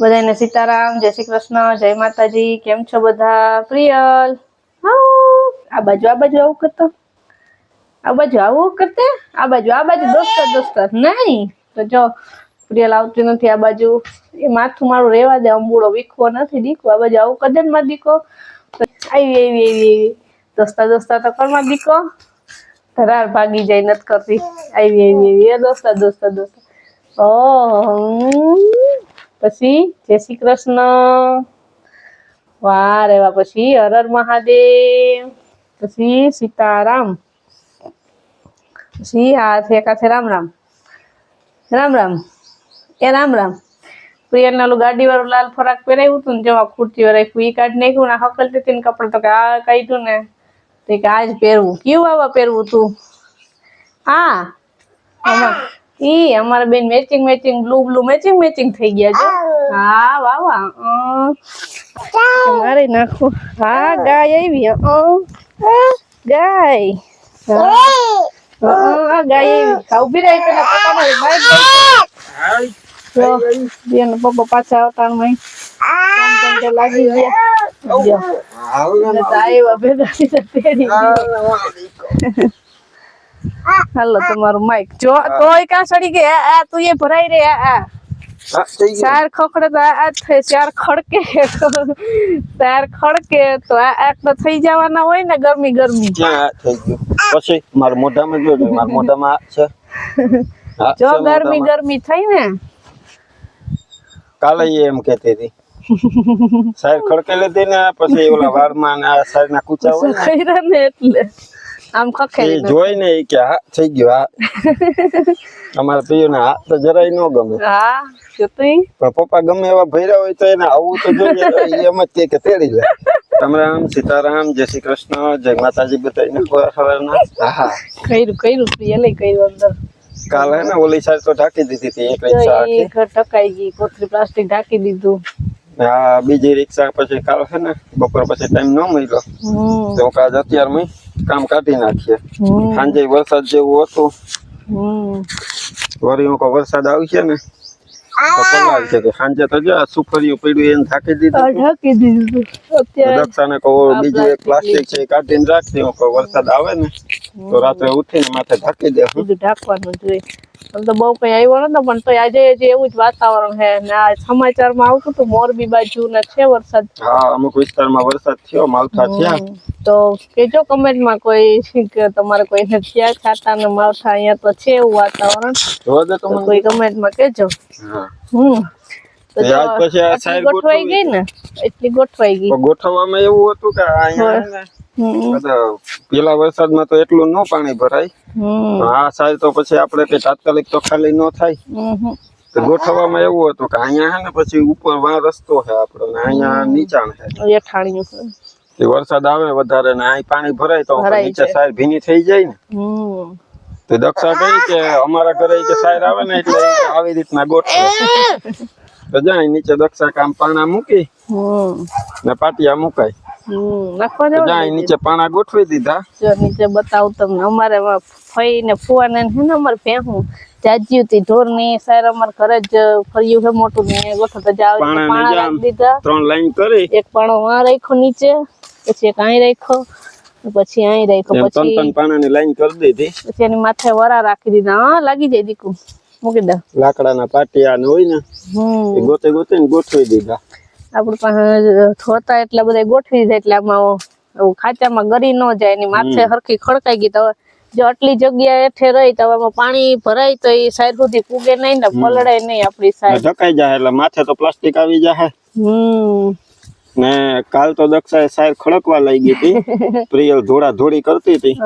બધાને સીતારામ, જય શ્રી કૃષ્ણ, જય માતાજી, કેમ છો બધા? પ્રિયલ. આ બાજુ આ બાજુ આવું કરતો. આ બાજુ આવું કરતે? આ બાજુ આ બાજુ, દોસ્તર દોસ્તર. નહીં. તો જો, પ્રિયલ આવતી નથી આ બાજુ. એ માથું મારું રેવા દે, અંબુડો વીખવો નથી દીકો આ બાજુ આવું કદનમાં દીકો તો આવી એવી એવી દોસ્તા દોસ્તા તો કરમાં દીકો ધરાર ભાગી જાય, નથી કરતી. આવી એવી એ દોસ્તા દોસ્તા દોસ્તા. ઓહ. પછી જય શ્રી કૃષ્ણ. વાહ રેવા પછી હર હર મહાદેવ. પછી સીતારામ. પછી આ છે કાંઠે રામ રામ. રામ રામ. એ રામ રામ. પ્રિયલ નાલું ગાડી વાળું લાલ ફરાક પહેરાવ્યું હતું ને, જેમાં ખુરચી રાખ્યું એ કાઢ નાખ્યું ને હકલ હતી કપડાં તો કે આ કાઢ્યું ને. તો કે આજ પહેરવું. કેવું આવા પહેરવું તું? આ અમાર ઈ અમારા બેન matching matching blue blue matching matching થઈ ગયા છે. હા વાહ વાહ. અ. નાખો. હા ગાય આવી અ. ગાય. હા. ગાય આવી. ઊભી રહી પેલા પપ્પા મારી બહાર ગઈ. બેન પપ્પા પાછા આવતા નહીં લાગી ગયા. જો. અને તો આવ્યા ભેગા. હાલો તમારું માઇક જો તોય કા સડી ગઈ. આ તું એ ભરાઈ રે આ ચાર ખોખડે તો આ આ થાય ચાર ખડકે. ચાર ખડકે તો આ આ તો થઈ જવાના હોય ને ગરમી ગરમી. પછી મારા મોઢામાં જોજો મારા મોઢામાં છે. જો ગરમી ગરમી થઈ ને. કાલે એમ કહેતી હતી. સાહેબ ખડકે લીધી ને પછી ઓલા વાળમાં સાઈડ ના કૂચા હોય ને એટલે? આમ ખખેલી જોઈ ને કે હા થઈ ગયો હા. અમારા પિયુ ને હા તો જરાય ન ગમે. હા પણ પપ્પા ગમે એવા ભર્યા હોય તો એને આવું તો જોઈએ એમ જ કે તેડી લે. રામ રામ સીતારામ જય શ્રી કૃષ્ણ જય માતાજી સવાર સવારના હા કર્યું કર્યું પ્રિયલે કર્યું અંદર. કાલે ને ઓલી સાઈડ તો ઢાંકી દીધી હતી એક રિક્ષા ઈ આખી. ઘર ગઈ કોથળી પ્લાસ્ટિક ઢાંકી દીધું. હા બીજી રિક્ષા પછી કાલ છે ને બપોર પછી ટાઈમ ન મળ્યો. તો કાજ અત્યારમાં કામ કાઢી નાખીએ. સાંજે વરસાદ જેવું હતું. હું કહું વરસાદ આવશે ને તો કે સાંજે તો જો આ પડ્યું એને ઢાંકી દીધું. ઢાંકી દીધું અત્યારે દક્ષાને બીજું એક પ્લાસ્ટિક છે કાઢીને રાખતી હું વરસાદ આવે ને તો રાત્રે ઉઠીને માથે ઢાંકી દે. ઢાંકવાનું જોઈએ. આમ તો બહુ કઈ આવ્યો નતો પણ તો આજે જે એવું જ વાતાવરણ છે. ને આ સમાચારમાં આવતું હતું મોરબી બાજુ ને છે વરસાદ. હા અમુક વિસ્તારમાં વરસાદ થયો માવઠા થયા. તો કેજો કમેન્ટમાં કોઈ કે તમારે કોઈને થયા ખાતા ને માવઠા અહીંયા તો છે એવું વાતાવરણ. કોઈ કમેન્ટમાં કેજો. હમ. ગોઠવાઈ ગઈ ને એટલી ગોઠવાઈ ગઈ. ગોઠવવામાં એવું હતું કે અહીંયા પેલા વરસાદમાં તો એટલું ન પાણી ભરાય. હમ. આ સાઈડ તો પછી આપણે કઈ તાત્કાલિક તો ખાલી ન થાય. તો ગોઠવવામાં એવું હતું કે અહીંયા હે ને પછી ઉપર વાં રસ્તો છે આપણો ને અહીંયા નીચાણ છે વરસાદ આવે વધારે ને અહીં પાણી ભરાય તો નીચે છે. ભીની થઈ જાય ને. તો દક્ષા કહી કે અમારા ઘરે કે સાઈડ આવે ને એટલે આવી રીતના ગોઠવે. તો જાય નીચે દક્ષા કામ પાણા મૂકી ને પાટિયા મુકાય. તો જાય નીચે પાણા ગોઠવી દીધા. નીચે બતાવું તમને. અમારે ફઈ ને ફુવા ને હે ને અમારે ભેહું. જાજ્યું હતી ઢોરની અમારે ઘરે જ ફર્યું છે મોટું ને ગોઠવતા જાવ. પાણા દીધા. ત્રણ લાઈન કરી. એક પાણો વાં રાખ્યો નીચે. પછી એક અહીં રાખ્યો પછી અહીં રાખ્યો પછી ત્રણ ત્રણ પાણાની લાઈન કરી દીધી. પછી એની માથે વરા રાખી દીધા. હા લાગી જાય દીકુ. મૂકી દે. લાકડાના પાટિયા ને હોય ને હમ. ગોતે ગોતે ને ગોઠવી દીધા. આપડે પાસે થોતા એટલા બધા ગોઠવી દીધા એટલે આમાં ખાચામાં ગરી ન જાય એની માથે હરખી ખડકાઈ ગઈ. તો જો આટલી જગ્યા એઠે રહી તો આમાં પાણી ભરાય તો એ સાઈડ સુધી પૂગે નહીં ને પલળે નહીં આપડી સાઈડ. ઢકાઈ જાય એટલે માથે તો પ્લાસ્ટિક આવી જાય હમ. ને કાલ તો દક્ષાએ સાહેબ ખડકવા લઈ ગઈ હતી. પ્રિયલ ધોળા ધોળી કરતી હતી.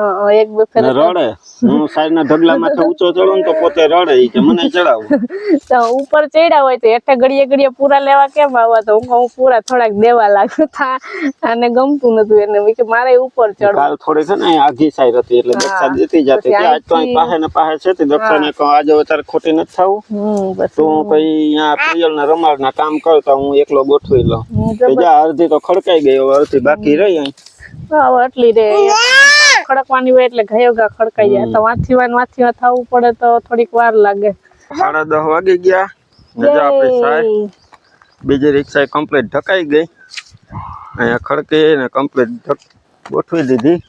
ને રડે. હું સાહેબ ના ઢગલા માથે ઊંચો ચડું તો પોતે રડે કે મને ચડાવું. તો ઉપર ચડ્યા હોય તો એઠે ઘડીએ ઘડીએ પૂરા લેવા કેમ આવવા તો હું હું પૂરા થોડાક દેવા લાગુ થા. અને ગમતું નતું એને. કે મારે ઉપર ચડવું. કાલ થોડી છે ને આઘી સાઈડ હતી એટલે દક્ષા જતી જતી આજ તો અહીં પાસે ને પાસે છે તે. દક્ષા ને કહું આજે અત્યારે ખોટી નથી થવું. તો હું કઈ અહીંયા પ્રિયલ ને રમાડ ના કામ કરતા હું એકલો ગોઠવી લઉં. હું જા અડધી તો ખડકાઈ ગઈ હવે અડધી બાકી રહી અહીં. હવે આટલી રે. ખડકવાની હોય એટલે ગયો ખડકાઈ જાય. તો વાંથી વાન વાંથી થવું પડે તો થોડીક વાર લાગે. સાડા દસ વાગી ગયા. ને જો આપણી સાહેબ. બીજી રિક્ષા કમ્પ્લીટ ઢકાઈ ગઈ. અહીંયા ખડકી ને કમ્પ્લીટ ગોઠવી દીધી.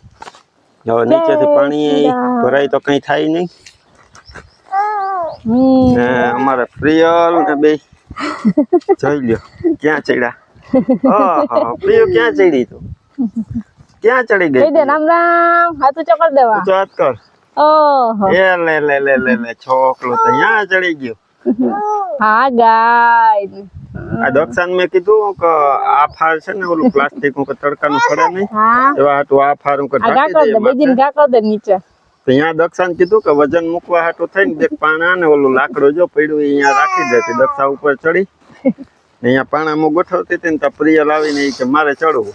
હવે નીચેથી પાણી ભરાય તો કઈ થાય નહીં. ને અમારે પ્રિયલ ને બે. જોઈ લ્યો ક્યાં ચડ્યા? પ્રિય ક્યાં ચડી તું? ક્યાં ચડી ગઈ દે રામ રામ. હાથું ચકર દેવા. ઊંચો હાથ કર. ઓહો. એ લે લે લે લે લે છોકલું તો ત્યાં ચડી ગયો. હા ગાય આ દક્ષાને મેં કીધું કે આ ફાર છે ને ઓલું પ્લાસ્ટિકનું તડકાનું પડે નહીં? એવા હાટું આ ફાર હું ઢાંકી દે નીચે. તો અહીંયા કીધું કે વજન મૂકવા હાટું થઈને દેખ પાણા ને ઓલું લાકડું જો પડ્યું અહીંયા રાખી દેતી દક્ષા ઉપર ચડી. અહીંયા પાણામાં ગોઠવતી હતી ને તો પ્રિય લાવીને કે મારે ચડવું.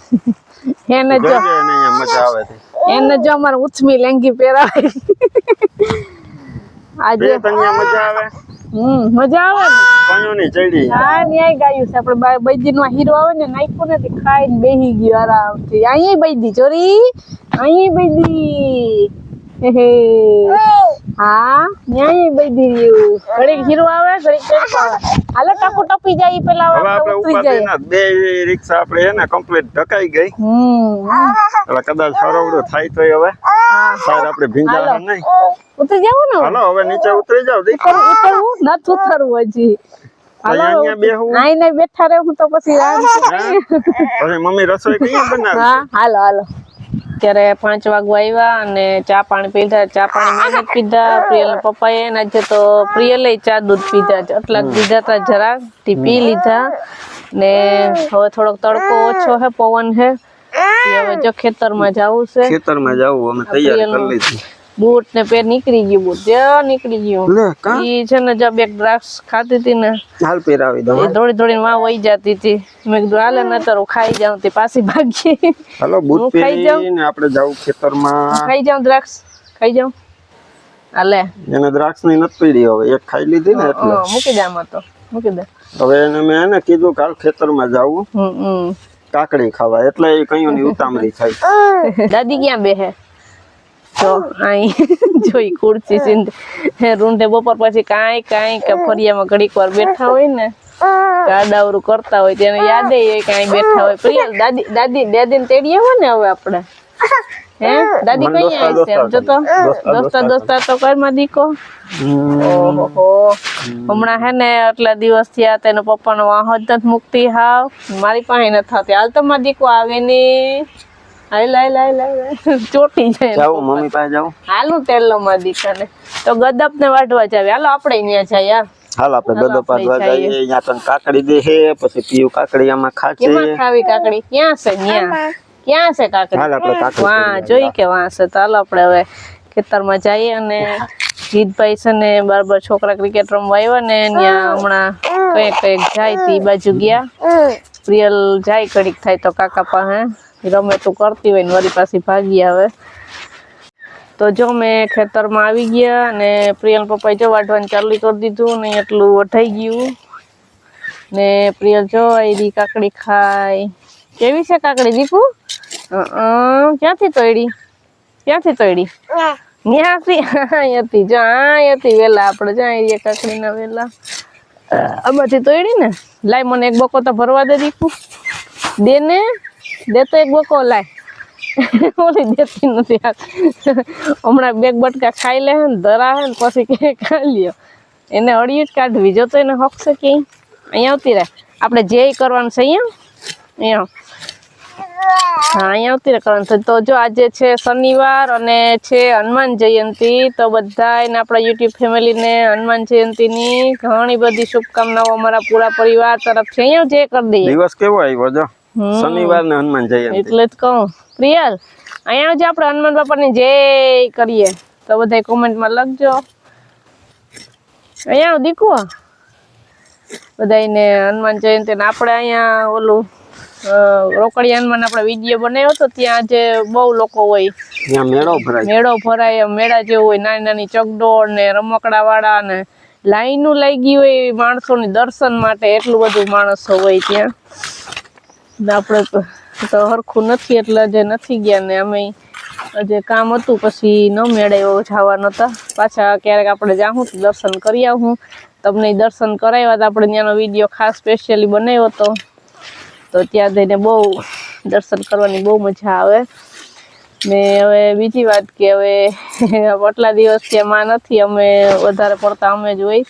એને જો અહીંયા મજા આવે છે. એને જો અમારે ઉછમી લેંગી પહેરાવે. આજે અહીંયા મજા આવે? હમ મજા આવે કયો ની ચડી. હા ન્યાય ગાયું છે. આપણે બૈદી નો હીરો આવે ને નાખ્યું નથી ખાઈને બેહી ગયો આરામથી. અહીંયા બૈદી ચોરી. અહીંયા બૈદી. હે હા. ન્યાય બૈદી રહ્યું. ઘડીક હીરો આવે ઘડીક ટેમ્પો આવે. હાલે ટાકુ ટપી જાય ઈ પેલા હવે આપણે ઉતરી જાય. ના બે રિક્ષા આપણે હે ને કમ્પ્લીટ ઢકાઈ ગઈ. હમ. એટલે કદાચ હરવડું થાય તો હવે. હા. સાર આપણે ભીંજા નહીં. ઉતરી જાવ ને. હાલો હવે નીચે ઉતરી જાવ દીકરો. ઉતરવું ઉતરવું નથી ઉતરવું હજી. બેઠા રે રહું તો પછી મમ્મી રસોઈ કઈ બનાવી હા હાલો હાલો. અત્યારે પાંચ વાગવા આવ્યા અને ચા પાણી પીધા. ચા પાણી મેં પીધા. પ્રિયલ પપ્પાએ ને આજે તો પ્રિયલે ચા દૂધ પીધા એટલા પીધા હતા જરાક. તે પી લીધા. ને હવે થોડોક તડકો ઓછો હે પવન હે. હવે જો ખેતરમાં જવું છે. ખેતરમાં જવું અમે તૈયાર કરી લીધી. બૂટ ને પેર નીકળી ગયું બૂટ જ્યાં નીકળી ગયું. ઈ છે ને જ્યાં બે દ્રાક્ષ ખાતી હતી ને હાલ પહેરાવી દઉં થોડી થોડી વાં વહી જતી હતી. મેં કીધું હાલે નતર હું ખાઈ જાઉં તે પાછી ભાગી. હાલો બૂટ ખાઈ જાઉં? આપણે જાઉં ખેતરમાં. ખાઈ જાઉં દ્રાક્ષ ખાઈ જાઉં. હાલે. એને દ્રાક્ષની નથી પીડી હવે એક ખાઈ લીધી ને એટલે. મૂકી દે આમાં તો મૂકી દે. હવે એને મેં એને કીધું કાલ ખેતરમાં જાવું કાકડી ખાવા એટલે એ કયું ની ઉતામળી થાય. દાદી ક્યાં બેહે? જો આઈ જોઈ ખુરશી સિંધ. રૂંઢે બપોર પછી કાંઈ કાંઈ કે ફરિયામાં ઘડીક વાર બેઠા હોય ને ગાડાવરું કરતા હોય તેને યાદ હોય કાંઈ બેઠા હોય. પ્રિયલ દાદી દાદી દાદીને તેડી હોય ને હવે આપણે? હે. દાદી કઈ આવી છે? એમ જો તો દોસ્તા, દોસ્તા તો ઘરમાં દીકો? ઓહો. હમણાં હે ને આટલા દિવસ થયા તેનો પપ્પાનો વાહો જ નથી મુકતી હાવ. મારી પાસે નથી થતી. હાલ તો મારી દીકો આવે ને હાલ હાલ લાય હાલ ચોટી જાય. જાવું મમ્મી પાસે જાવું હાલું તેલો મારી દીકાને તો ગદપ ને વાટવા જાવે. હાલો આપણે ત્યાં જાય યાર હાલ આપણે હાલો, ગદો જઈએ. અહીંયા તને કાકડી દે છે પછી પીયું કાકડી આમાં ખાશે. કેમાં ખાવી કાકડી? ક્યાં છે ત્યાં ક્યાં છે કાકડી? હાલ આપણે કાકડી વાં જોઈ કે વાહ છે. તો હાલો આપણે હવે ખેતરમાં જઈએ અને જીતભાઈ છે ને બરાબર છોકરા ક્રિકેટ રમવા આવ્યા ને ત્યાં હમણાં કંઈક કંઈક જાય તી બાજુ ગયા. પ્રિયલ જાય ઘડીક થાય તો કાકા પાસે. રમે તું કરતી હોય ને વળી પાછી ભાગી આવે. તો જો મેં ખેતરમાં આવી ગયા અને પ્રિયલ પપ્પાએ જો વાઢવાનું ચાલુ કરી દીધું ને એટલું વઢાઈ ગયું. ને પ્રિયલ જો એડી કાકડી ખાય. કેવી છે કાકડી દીપુ ક્યાંથી તોડી ક્યાંથી તોડી ન્યાથી? અહીંયાથી. જો અહીંયાથી વેલા. આપણે જો અહીં કાકડીના વેલા. આમાંથી તોડી ને? લાય, મને એક બકો તો ભરવા દે દીપુ દે ને? દે તો એક બકો લાય. ઓલી દેતી નથી હમણાં બેગ બટકા ખાઈ લે ને, ધરા હે ને, પછી કે ખાઈ લ્યો. એને અડિયું જ કાઢવી, જો તો એને હકશે કે અહીંયા આવતી રહે. આપણે જે કરવાનું છે અહીંયા. અહીંયા. હા, અહીંયા આવતી રહે કરવાનું છે. તો જો આજે છે શનિવાર અને છે હનુમાન જયંતિ, તો બધાને આપણા યુટ્યુબ ફેમિલીને હનુમાન જયંતિની ઘણી બધી શુભકામનાઓ અમારા પૂરા પરિવાર તરફથી. અહીંયા જે કરી દઈએ. દિવસ કેવો આવ્યો, જો. શનિવાર ને હનુમાન જયંતિ. એટલે જ કહું. પ્રિયલ અહીંયા જે આપણે હનુમાન બાપાની જય કરીએ. તો બધા કોમેન્ટમાં લખજો. અહીંયા આવ દીકુ બધાને હનુમાન જયંતિ ને આપણે અહીંયા ઓલું અ, રોકડિયા હનુમાન આપણે વીડિયો બનાવ્યો તો ત્યાં જે બહુ લોકો હોય. ત્યાં મેળો ભરાય. મેળો ભરાય મેળા જેવું હોય નાની નાની ચકડોળ ને રમકડા વાળા ને લાઈનું લાગી હોય માણસોની દર્શન માટે એટલું બધું માણસો હોય ત્યાં. આપણે તો હરખું નથી એટલે જે નથી ગયા ને અમે. જે કામ હતું, પછી ન મેળાયો, જવા હતા પાછા ક્યારેક આપણે જાઉં તો દર્શન કરી આવું તમને દર્શન કરાવ્યા હતા આપણે ત્યાંનો વીડિયો ખાસ સ્પેશિયલી બનાવ્યો હતો તો ત્યાં જઈને બહુ દર્શન કરવાની બહુ મજા આવે. ને હવે બીજી વાત કે હવે આટલા દિવસ ત્યાં માં નથી, અમે વધારે પડતા અમે જ હોય.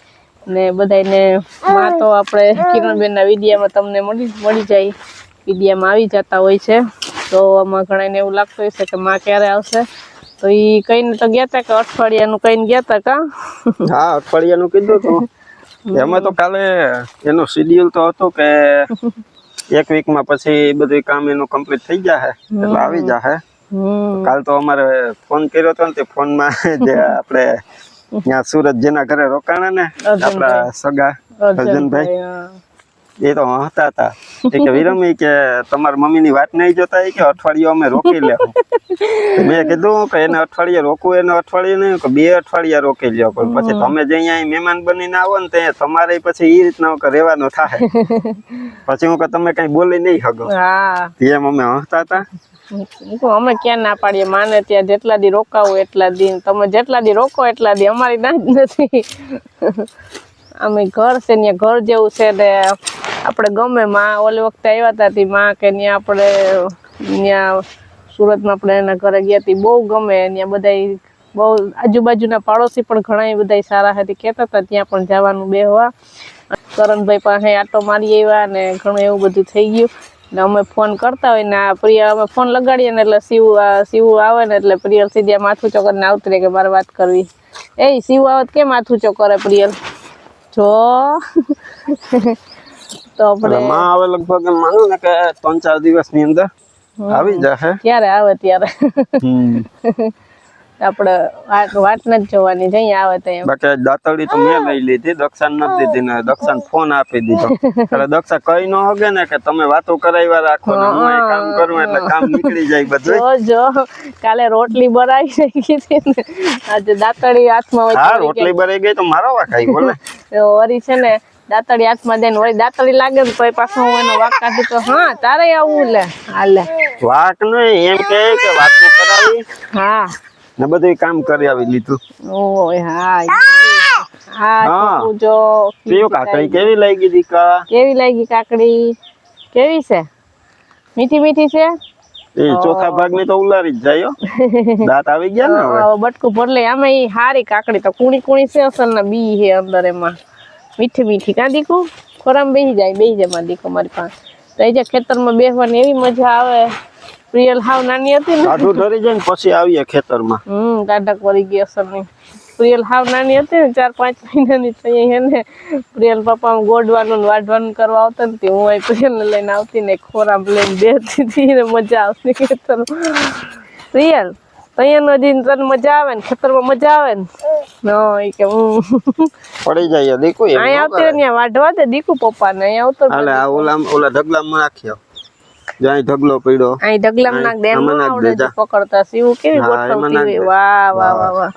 ને બધાને માં તો આપણે કિરણબેનના વિડીયામાં તમને મળી મળી જાય. વિડીયામાં આવી જતા હોય છે. તો આમાં ઘણાને એવું લાગતું હોય છે કે માં ક્યારે આવશે. તો એ કઈને તો ગયા હતા કે અઠવાડિયાનું કઈને ગયા હતા કા? હા અઠવાડિયાનું કીધું હતું એમાં તો કાલે એનું શેડ્યુલ તો હતો કે એક વીકમાં પછી બધું કામ એનું કમ્પ્લીટ થઈ જશે એટલે આવી જશે હમ. કાલ તો અમારે ફોન કર્યો હતો ને તે ફોનમાં જે આપણે ત્યાં સુરત જેના ઘરે રોકાણા ને આપણા સગા અર્જુનભાઈ. હા. એ તો હતા હતા. એ કે વિરમ કે તમારા મમ્મીની વાત નહીં જોતા એ કે અઠવાડિયું અમે રોકી લેવું મેં કીધું કે એને અઠવાડિયે રોકવું એને અઠવાડિયે નહીં કે બે અઠવાડિયા રોકી લ્યો. પણ પછી તમે જે અહીંયા મહેમાન બનીને આવો ને ત્યાં તમારે પછી એ રીતના રહેવાનું થાય. પછી હું કે તમે કઈ બોલી નહીં શકો. હા. એમ અમે હસતા હતા. અમે ક્યાં ના પાડીએ? માને ત્યાં જેટલા દી રોકાવું એટલા દી તમે જેટલા દી રોકો એટલા દી અમારી ના જ નથી. અમે ઘર છે, ત્યાં ઘર જેવું છે ને આપણે ગમે માં ઓલી વખતે આવ્યા હતા તી માં કે ત્યાં આપણે, ત્યાં સુરતમાં આપણે એના ઘરે ગયા હતી બહુ ગમે. ત્યાં બધા બહુ આજુબાજુના પાડોશી પણ ઘણા બધા સારા હતી કહેતા હતા ત્યાં પણ જવાનું બેહવા. કરણભાઈ પાસે આટો મારી આવ્યા ને ઘણું એવું બધું થઈ ગયું. ને અમે ફોન કરતા હોય ને આ પ્રિય, અમે ફોન લગાડીએ ને એટલે શિવ શિવ આવે ને એટલે પ્રિયલ સીધી માથું ચોકરને ને આવતરે કે મારે વાત કરવી. એ શિવ આવત કેમ માથું ચોકરે પ્રિયલ? જો તો આપણે માં આવે લગભગ માનો ને કે ત્રણ ચાર દિવસની અંદર આવી જશે. ક્યારે આવે ત્યારે. આપણે વાટ ન જોવાની જઈ આવે તો એમ. બાકી દાતળી તો મેં લઈ લીધી દક્ષાને નથી દીધી ને દક્ષાને ફોન આપી દીધો. એટલે દક્ષા કઈ ન હોગે ને કે તમે વાતો કરાવ્યા રાખો ને હું કામ કરું એટલે કામ નીકળી જાય બધું જો જો કાલે રોટલી બરાઈ ને. આજે દાંતડી હાથમાં હોય હા રોટલી બરાઈ ગઈ તો મારો વાકાઈ બોલે. ઓરી છે ને દાતળી હાથમાં દે ને વળી દાતળી લાગે ને તો પાછો હું એનો વાક કાઢું તો હા તારે આવું લે હાલે. વાક નહીં એમ કે વાતો કરાવી. હા. ને બધું કામ કરી આવી લીધું. ઓય હા હા. હા. જો પીયો કાકડી કેવી લાગી દીકા કેવી લાગી કાકડી? કેવી છે? મીઠી મીઠી છે? એ ચોથા ભાગની તો ઉલારી જ જાય દાંત આવી ગયા ને હવે? બટકું ભરલે. આમાં ઈ હારી કાકડી તો કુણી કુણી છે અસલ ના બી છે અંદર એમાં. મીઠી મીઠી. કાં દીકુ? ખોરામાં બેસી જાય બેસી જાય દીકો મારી પાસે. તો એ જે ખેતરમાં બેસવાની એવી મજા આવે. પ્રિયલ હાવ નાની હતી ને. કાઢું ધરી જાય ને પછી આવીએ ખેતરમાં. હમ કાઢક વળી ગઈ અસરની પ્રિયલ હાવ નાની હતી ને ચાર પાંચ મહિનાની થઈ હે ને પ્રિયલ પપ્પા ગોડવાનું ને વાઢવાનું કરવા આવતા ને તે હું અહીં પ્રિયલને લઈને આવતી ને ખોરામ લઈને બેસતી હતી ને મજા આવતી ખેતરમાં. પ્રિયલ તૈયાર હજી તને મજા આવે ને ખેતરમાં મજા આવે ને? ના એ કે હું. પડી જાય દીકુ અહીં આવતી. વાઢવા દે દીકુ પપ્પાને અહીં આવતો ઓલા ઓલા ઢગલામાં રાખ્યો જ્યાં ઢગલો પડ્યો. અહીં ઢગલામ નાખ દે એમ આવડે પકડતા સીવું કેવી ગોઠવતી વાહ વાહ વાહ વાહ.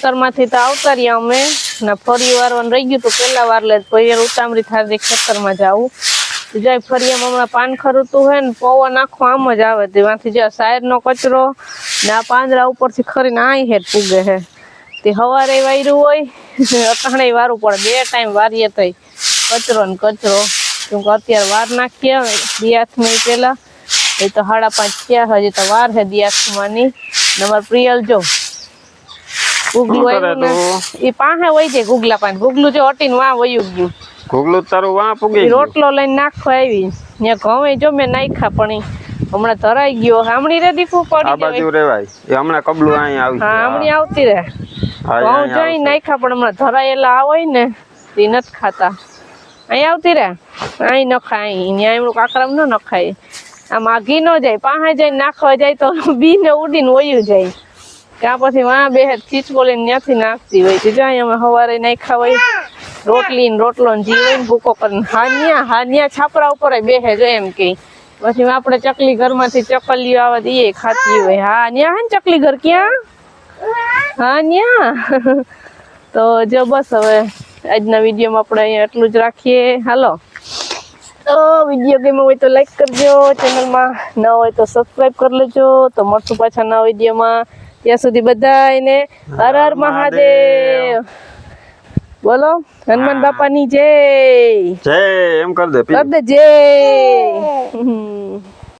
ખેતરમાંથી તો આવતા રહ્યા અમે. ને ફરી વારવાનું રહી ગયું તો પેલા વાર લે ઉતામરી થાય ખેતરમાં જવું. જાય ફરી એમ હમણાં પાન ખરુતું હોય ને પવન આખો આમ જ આવે તેમાંથી જ્યાં સાયરનો કચરો ને આ પાંદરા ઉપરથી ખરીને આ હેઠ પૂગે હે. તે હવારે વાયરું હોય અટાણે વારું પડે. બે ટાઈમ વારીએ થઈ કચરો ને કચરો. કેમ કે અત્યારે વાર નાખીએ દિયાથમાં પેલા એ તો સાડા પાંચ થયા હજી તો વાર હે દિયાથમાંની ને પ્રિયલ જો ગુગલું આવ્યું ને એ પાસે વહી જાય ગુગલા પાસે ગુગલું જો હટીને વાં વયું ગયું. ઘોગલું તારું વાં પૂગી રોટલો લઈને નાખવા આવી. ઘઉં જો મેં નાખ્યા પણ હમણાં ધરાઈ ગયો. હામણી રે દીકું પડી જાય બાજુ રેવાય. એ હમણાં કબલું અહીં આવી હા ગયું. આવતી રે ઘઉં જઈ નાખ્યા પણ હમણાં ધરાયેલા આવે ને તે નથી ખાતા. અહીં આવતી રે અહીં નખાય અહીં ત્યાં એમનું કાકરામ ન નખાય આમ આઘી ન જાય. પાસે જઈને નાખવા જાય તો બી ને ઉડીને વયું જાય. ત્યાં પછી વાં બે ખીચકોલીને ત્યાંથી નાખતી હોય કે જ્યાં અમે સવારે નાખ્યા હોય, રોટલી ને રોટલો ને જી ને ભૂકો કરીને હાન્યા હાન્યા છાપરા ઉપર બેહે જો એમ કે. પછી આપણે ચકલી ઘરમાંથી ચકલીઓ આવે તો એ ખાતી હોય. હા ન્યા હે ને ચકલી ઘર ક્યાં? હા ન્યા તો જો બસ હવે આજના વિડીયોમાં આપણે અહીંયા એટલું જ રાખીએ. હાલો. તો વીડિયો ગમ્યો હોય તો લાઈક કરજો, ચેનલમાં ન હોય તો સબસ્ક્રાઈબ કરી લેજો. તો મળશું પાછા નવા વિડીયોમાં. ત્યાં સુધી બધાને હર હર મહાદેવ. બોલો હનુમાન બાપાની જય. જય એમ કર દે કર દે જય.